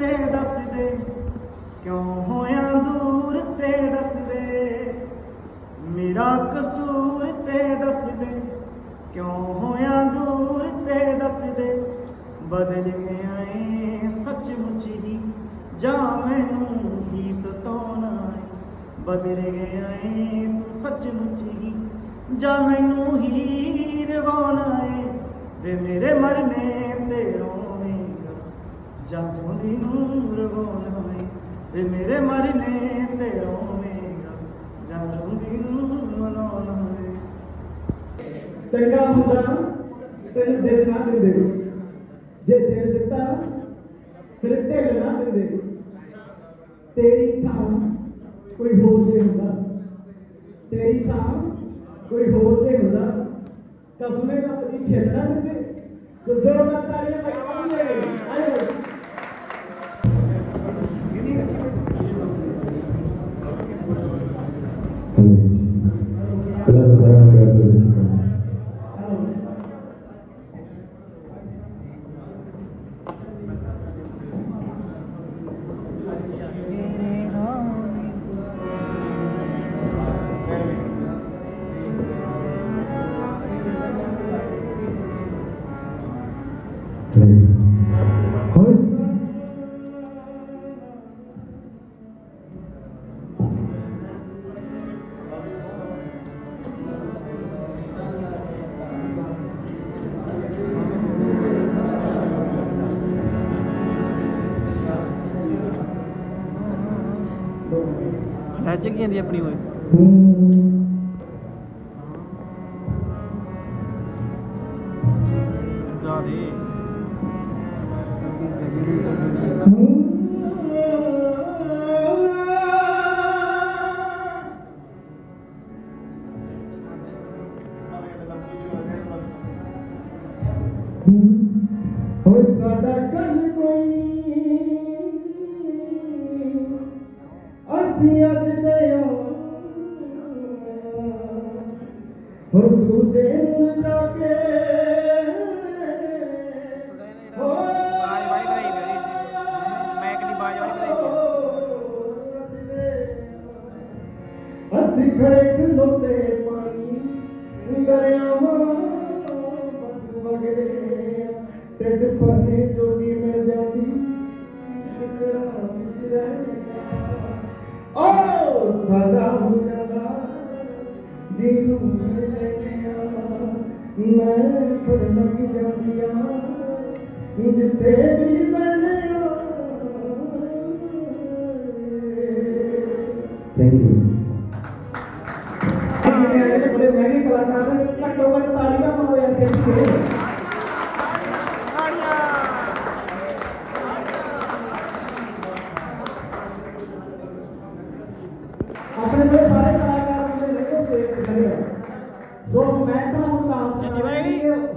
ਤੇ ਦੱਸ ਦੇ। ਕਿਉਂ ਹੋਇਆ ਦੂਰ ਤੇ ਦੱਸ ਦੇ। ਮੇਰਾ ਕਸੂਰ ਤੇ ਦੱਸ ਦੇ। ਕਿਉਂ ਹੋਇਆ ਦੂਰ ਤੇ ਦੱਸ ਦੇ। ਬਦਲ ਗਿਆ ਏ ਸੱਚਮੁੱਚ ਹੀ। ਜਾਂ ਮੈਨੂੰ ਹੀ ਸਤਾਉਣਾ ਏ। ਬਦਲ ਗਿਆ ਏ ਤੂੰ ਸੱਚਮੁੱਚ ਹੀ। ਜਾਂ ਮੈਨੂੰ ਹੀ ਰਵਾਉਣਾ ਏ। ਦੇ ਮੇਰੇ ਮਰਨੇ ਤੇ ਰੋ ਜਾਂ ਚਾਹੁੰਦੀ ਨੂੰ ਰਵਾਉਣਾ ਵੇ ਮੇਰੇ ਮਰਨੇ ਤੇ ਰੋਵੇਂਗਾ ਜਾਂ ਰੋਂਦੀ ਨੂੰ ਮਨਾਉਣਾ ਚੰਗਾ ਹੁੰਦਾ ਤੈਨੂੰ ਦਿਲ ਨਾ ਦਿੰਦੇ। ਜੇ ਦਿਲ ਦਿੱਤਾ, ਫਿਰ ਢਿੱਲ ਨਾ ਦਿੰਦੇ। ਤੇਰੀ ਥਾਂ ਕੋਈ ਹੋਰ ਜੇ ਹੁੰਦਾ। ਤੇਰੀ ਥਾਂ ਕੋਈ ਹੋਰ ਜੇ ਹੁੰਦਾ। ਕਸਮੇ ਦਾ ਪਤੀ ਛੇੜਨਾ ਦਿੰਦੇ। ਸੋ ਜੋ ਮੈਂ ਤਾੜੀਆਂ ਲਗਾਉਂਦੇ ਆਇਓ। ਪਹਿਲਾਂ ਲੈ ਚੱਕੀ ਜਾਂਦੀ ਆਪਣੀ ਓਏ ਓ ਸਾਡਾ ਹੋ ਜਾਂਦਾ। ਜੀ ਨੂੰ ਮਿਲ ਲੈਨੇ ਆ। ਮੈਂ ਫੜ ਲੱਗ ਜਾਂਦੀਆਂ ਜਿੱਥੇ ਵੀ ਬਣਿਆ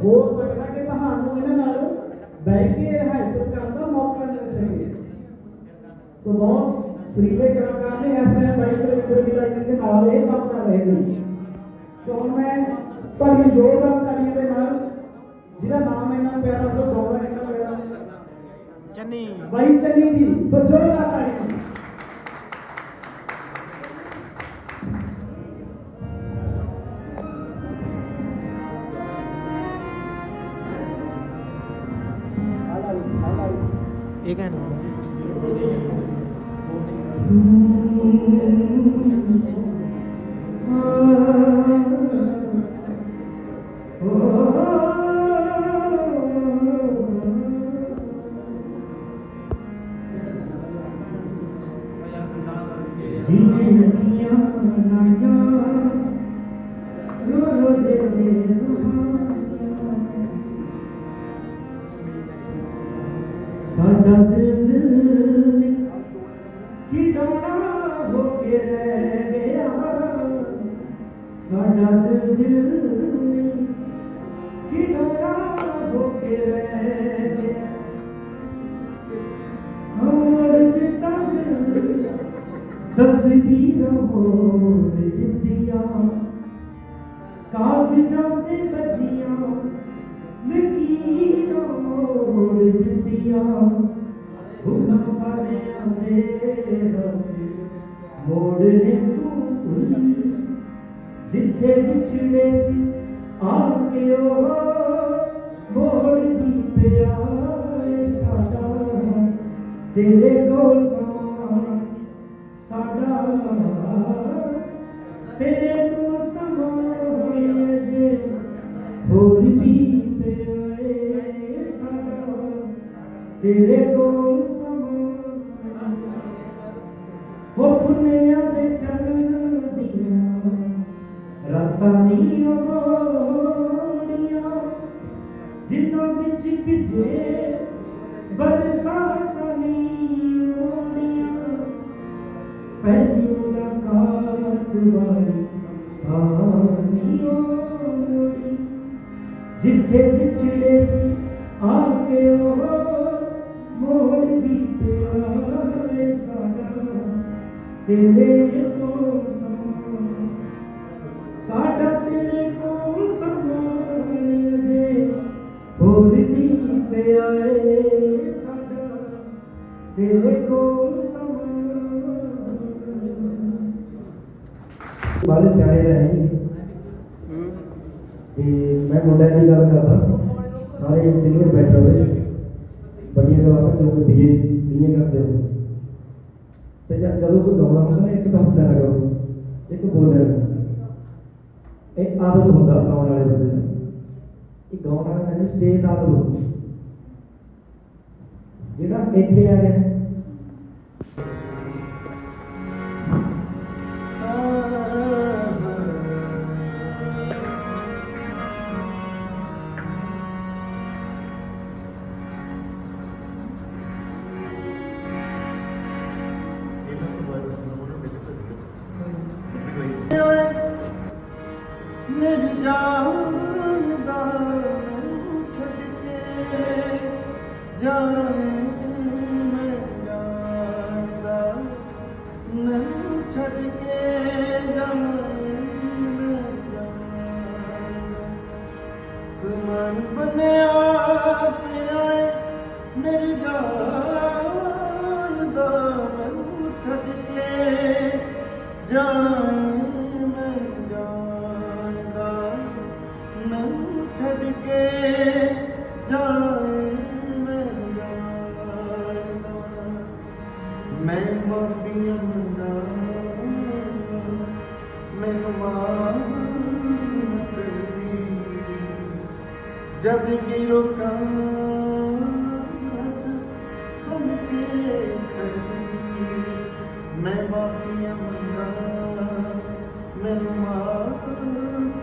ਹੋ ਸਕਦਾ ਕਿ ਤੁਹਾਨੂੰ ਇਹਨਾਂ ਨਾਲ ਬੈਠ ਕੇ ਰਿਹਾਇਸ਼ਲ ਕਰਨ ਦਾ ਮੌਕਾ ਮਿਲ ਸਕੇ। ਸੋ ਬਹੁਤ ਸਰੀਲੇ ਕਲਾਕਾਰ ਨੇ ਇਸ ਟਾਈਮ ਬਾਈਕ ਦੇ ਵਿੱਚ ਵੀ ਲਾਈਨ ਦੇ ਨਾਲ ਇਹ ਕੰਮ ਕਰ ਰਹੇ ਨੇ। ਸੋ ਹੁਣ ਮੈਂ ਤੁਹਾਡੀ ਜ਼ੋਰਦਾਰ ਤਾੜੀਆਂ ਦੇ ਨਾਲ ਜਿਹਦਾ ਨਾਮ ਇੰਨਾ ਪਿਆਰਾ ਸੋ ਗਾਉਂਦਾ ਇੰਨਾ ਪਿਆਰਾ ਚੰਨੀ। ਬਾਈ ਚੰਨੀ ਜੀ ਸੋ ਜ਼ੋਰਦਾਰ ਤਾੜੀਆਂ ਇਹ ਕਹਿਣ ਜੀਨੇ ਸਾਡਾ ਦਿਲ ਖਿਡੌਣਾ ਹੋ ਕੇ ਰਹਿ ਗਿਆ। ਸਾਡਾ ਦਿਲ ਮੋੜਨੇ ਤੂੰ ਭੁੱਲੀ। ਜਿੱਥੇ ਵਿਛੜੇ ਸੀ, ਆ ਕੇ ਉਹ ਮੋੜ ਦੀ ਪਿਆਰ ਸਾਡਾ। ਤੇਰੇ ਕੋਲ ਹੋਣੀਆਂ ਹੋਣੀਆਂ ਜਿੰਨਾਂ ਵਿੱਚ ਭਿੱਜੇ ਬਰਸਾਤਾਂ ਨੀ ਹੋਣੀਆਂ ਪਹਿਲੀ ਮੁਲਾਕਾਤ ਵਾਲੀ ਸਟੇਟ ਆਫ ਲੋ ਜਿਹੜਾ ਇੱਥੇ ਆ ਗਿਆ ਜਦ ਕੀ ਰੁਕਾਵਟ ਹਮਕੇ ਖੜੀ ਮੈਂ ਮਾਫੀਆਂ ਮੰਗਾ ਮੈਨੂੰ ਮਾਫ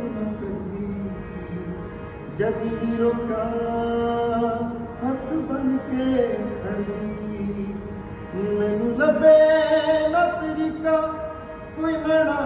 ਨਾ ਕਰੀ। ਜਦ ਕੀ ਰੁਕਾਵਟ ਬਨ ਕੇ ਖੜੀ ਮੈਨੂੰ ਲੱਭੇ ਨਾ ਤਰੀਕਾ, ਕੋਈ ਮੇਰਾ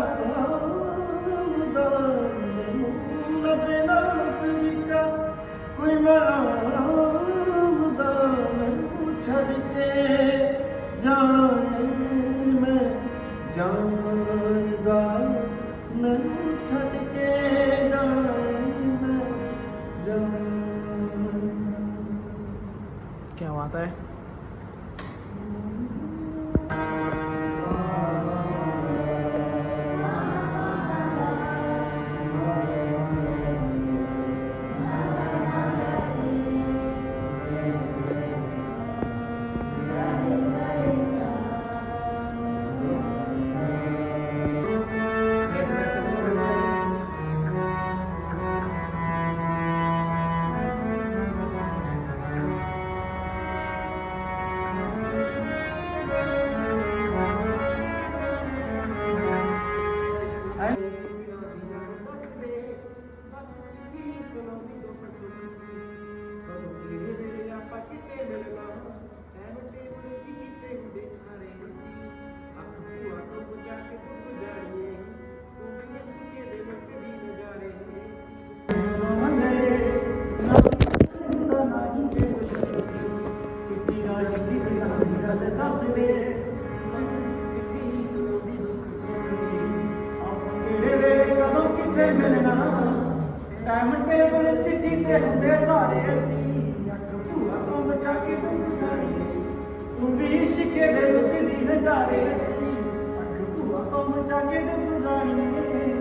ਕੇ ਡੁੱਬ ਜਾਣੀ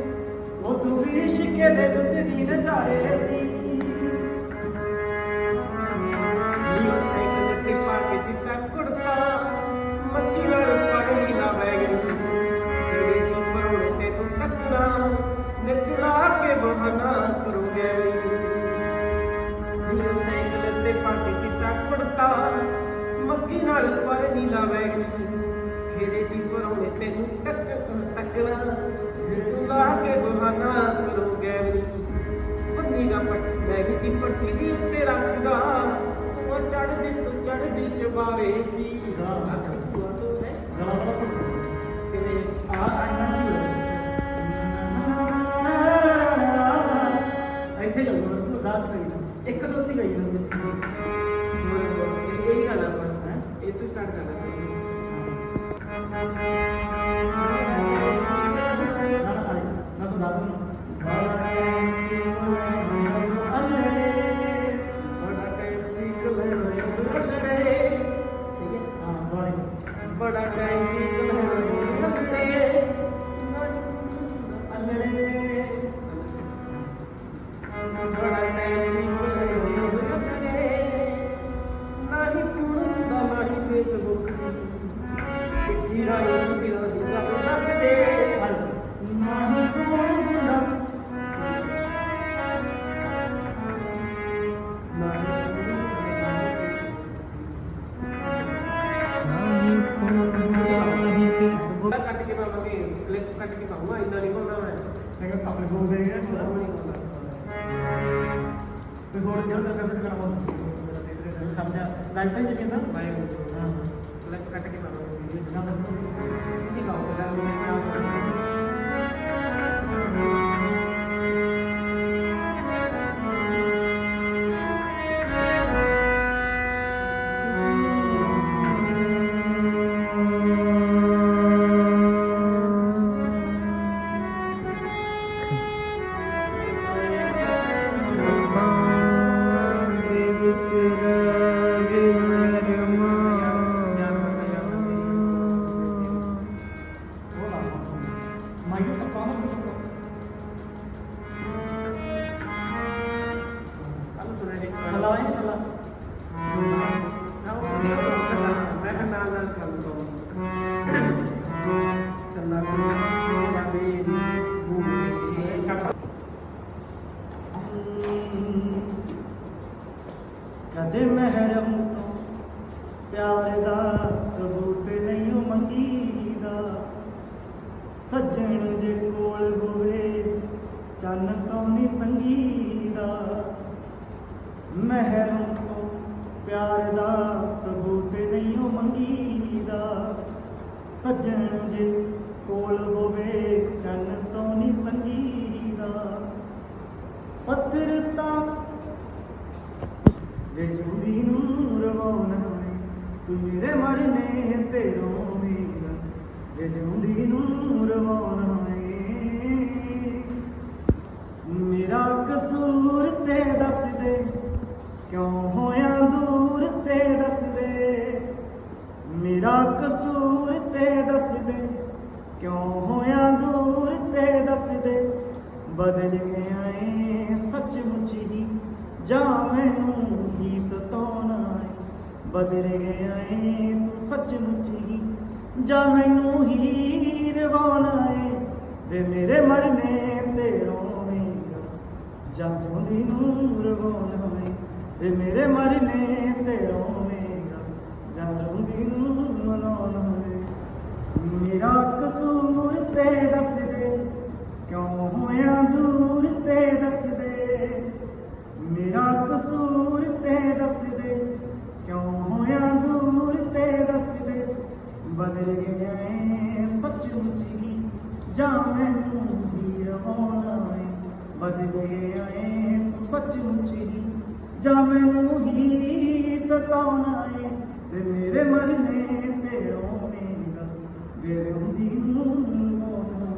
ਉਹ ਤੂੰ ਵੀ ਇਸ਼ਕੇ ਦੇ ਲੁਕਦੀ ਨਜ਼ਾਰੇ ਸੀ। ਨੀਲਾ ਸਾਈਕਲ ਤੇ ਪਾ ਕੇ ਚਿੱਟਾ ਕੁੜਤਾ ਮੱਕੀ ਨਾਲ ਪਰ ਨੀਲਾ ਬੈਗਣੀ ਤੇਰੇ ਸੀ ਪਰੋਣੇ ਤੇ ਤੂੰ ਤੱਕਣਾ ਨਿਤ ਲਾ ਕੇ ਬਹਾਨਾ ਕਰੋਗੇ ਨੀਲਾ ਸਾਈਕਲ ਤੇ ਪਾ ਕੇ ਚਿੱਟਾ ਕੁੜਤਾ ਮੱਕੀ ਨਾਲ ਪਰ ਨੀਲਾ ਬੈਗਣੀ ਖੇਰੇ ਮੈਂ ਵੀ ਸੀ ਪੱਠੀ ਦੀ ਉੱਤੇ ਰੱਖਦਾ ਤੂੰ ਚੜਦੀ ਤੂੰ ਚੜਦੀ ਚਬਾਰੇ ਸੀ ਅੱਖ ਤੂੰ ਤੂੰ ਹੈ ਆ ਚ ਇੱਥੇ ਜਾਊਗਾ ਤੂੰ ਰਾਤ ਕਰੀ ਇੱਕ ਸੋਤੀ ਗਈ ਨਾ ਬੜਾ ਟਾਈਮ ਆਪਣੇ ਕੋਲ ਦੇ ਨਹੀਂ ਬੋਲਣਾ ਹੋਰ ਜਿਹੜਾ ਕਰ ਕਰਾਉਂਦਾ ਸਮਝਿਆ ਲਾਈਫ ਤੇ ਚੱਕਿੰਦਾ ਬਾਏ ਹਾਂ ਕਲਿੱਪ ਕੱਟ ਕੇ ਪਾਵਾਂਗੇ ਨਾ ਬਸ ਤੁਸੀਂ ਪਾਓ ਪਹਿਲਾਂ ਵੇ ਜੁਦੀ ਨੂੰ ਰਵਾਉਣਾ ਵੇ, ਤੂੰ ਮੇਰੇ ਮਰਨੇ ਤੇ ਰੋਵੇਂਗਾ। ਵੇ ਜੁਦੀ ਨੂੰ ਰਵਾਉਣਾ ਮੇਰਾ ਕਸੂਰ ਤੇ ਦੱਸ ਦੇ। ਕਿਉਂ ਹੋਇਆ ਦੂਰ ਤੇ ਦੱਸ ਦੇ। ਮੇਰਾ ਕਸੂਰ ਤੇ ਦੱਸ ਦੇ। ਕਿਉਂ ਹੋਇਆ ਦੂਰ ਤੇ ਦੱਸ ਦੇ। ਬਦਲ ਗਿਆ ਏ ਸੱਚਮੁੱਚ ਹੀ। ਜਾਂ ਮੈਨੂੰ ਹੀ ਸਤਾਉਣਾ ਏ? ਬਦਲ ਗਿਆ ਏ ਤੂੰ ਸੱਚਮੁੱਚ ਹੀ, ਜਾਂ ਮੈਨੂੰ ਹੀ ਰਵਾਉਣਾ ਏ? ਵੇ ਮੇਰੇ ਮਰਨੇ ਤੇ ਰੋਵੇਂਗਾ, ਜਾਂ ਜਿਉਂਦੀ ਨੂੰ ਰਵਾਉਣਾ ਏ? ਵੇ ਮੇਰੇ ਮਰਨੇ ਤੇ ਰੋਵੇਂਗਾ, ਜਾਂ ਰੋਂਦੀ ਨੂੰ ਮਨਾਉਣਾ ਏ? ਮੇਰਾ ਕਸੂਰ ਤੇ ਦੱਸ ਦੇ, ਕਿਉਂ ਹੋਇਆ ਦੂਰ ਤੇ ਦੱਸ ਮੇਰਾ ਕਸੂਰ ਤੇ ਦੱਸ ਦੇ। ਕਿਉਂ ਹੋਇਆ ਦੂਰ ਤੇ ਦੱਸ ਦੇ। ਬਦਲ ਗਿਆ ਏ ਸੱਚਮੁੱਚ ਹੀ। ਜਾਂ ਮੈਨੂੰ ਹੀ ਰਵਾਉਣਾ ਏ। ਬਦਲ ਗਿਆ ਏ ਤੂੰ ਸੱਚਮੁੱਚ ਹੀ। ਜਾਂ ਮੈਨੂੰ ਹੀ ਸਤਾਉਣਾ ਏ। ਤੇ ਮੇਰੇ ਮਰਨੇ ਤੇ ਰੋਵੇਂਗਾ। ਵੇ ਰੋਂਦੀ ਨੂੰ ਰੋਣਾ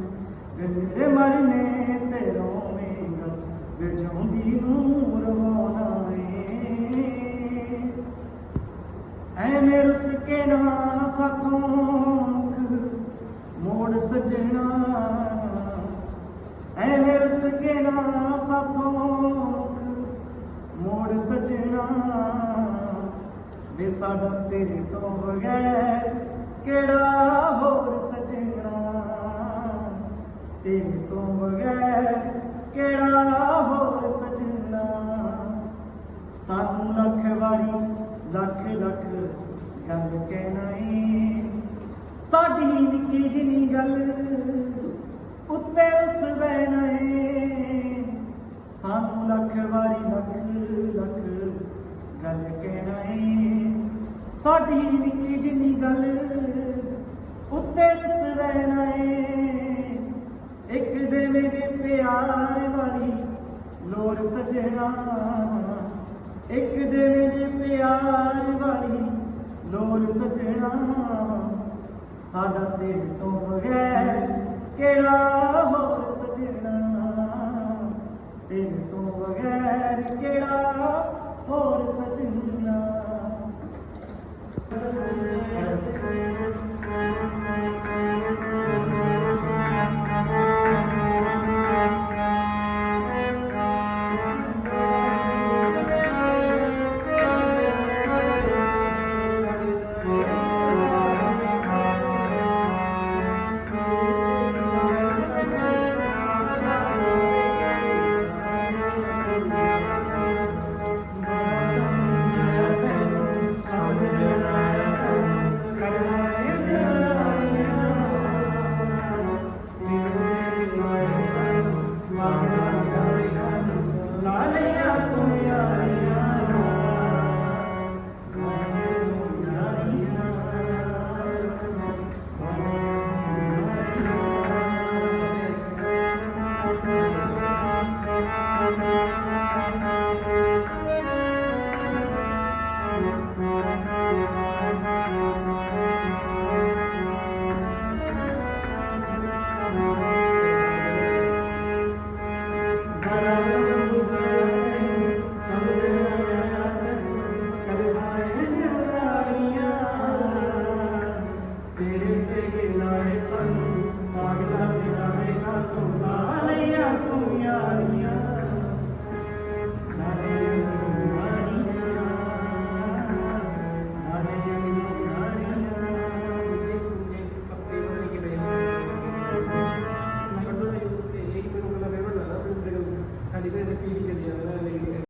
ਮੇਰੇ ਮਰਨੇ ਤੇ ਰੋਵੇਂਗਾ। ਵੇ ਜਿਉਂਦੀ ਨੂੰ ਰਵਾਉਣਾ ਐ ਐਵੇਂ ਰੁੱਸ ਕੇ ਨਾ ਸਾਥੋਂ ਮੁਖ ਮੋੜ ਸਜਣਾ। ਐਵੇਂ ਰੁੱਸ ਕੇ ਨਾ ਸਾਥੋਂ ਮੋੜ ਸਜਣਾ। ਵੇ ਸਾਡਾ ਤੇਰੇ ਤੋਂ ਬਗੈਰ ਕਿਹੜਾ ਹੋਰ ਸਜਣਾ? ਤੇਰੇ ਤੋਂ ਬਗੈਰ ਕਿਹੜਾ ਹੋਰ ਸਜਣਾ? ਸਾਨੂੰ ਲੱਖ ਵਾਰੀ ਲੱਖ ਲੱਖ ਗੱਲ ਕਹਿਣਾ ਏ। ਸਾਡੀ ਨਿੱਕੀ ਜਿਨੀ ਗੱਲ ਉੱਤੇ ਰਸ ਬਹਿਣਾ ਏ। ਸਾਨੂੰ ਲੱਖ ਵਾਰੀ ਲੱਖ ਲੱਖ ਗੱਲ ਕਹਿਣਾ ਏ। ਸਾਡੀ ਨਿੱਕੀ ਜਿਨੀ ਗੱਲ ਉੱਤੇ ਰਸ ਬਹਿਣਾ ਏ। ਇੱਕ ਦੇਵੇਂ ਜੇ ਪਿਆਰ ਵਾਲੀ ਲੋੜ ਸਜਣਾ। ਇੱਕ ਦੇਵੇਂ ਜੀ ਪਿਆਰ ਵਾਲੀ ਲੋੜ ਸਜਣਾ। ਸਾਡਾ ਤੇਰੇ ਤੋਂ ਬਗੈਰ ਕਿਹੜਾ ਹੋਰ ਸਜਣਾ? ਤੇਰੇ ਤੋਂ ਬਗੈਰ ਕਿਹੜਾ ਹੋਰ ਸਜਣਾ?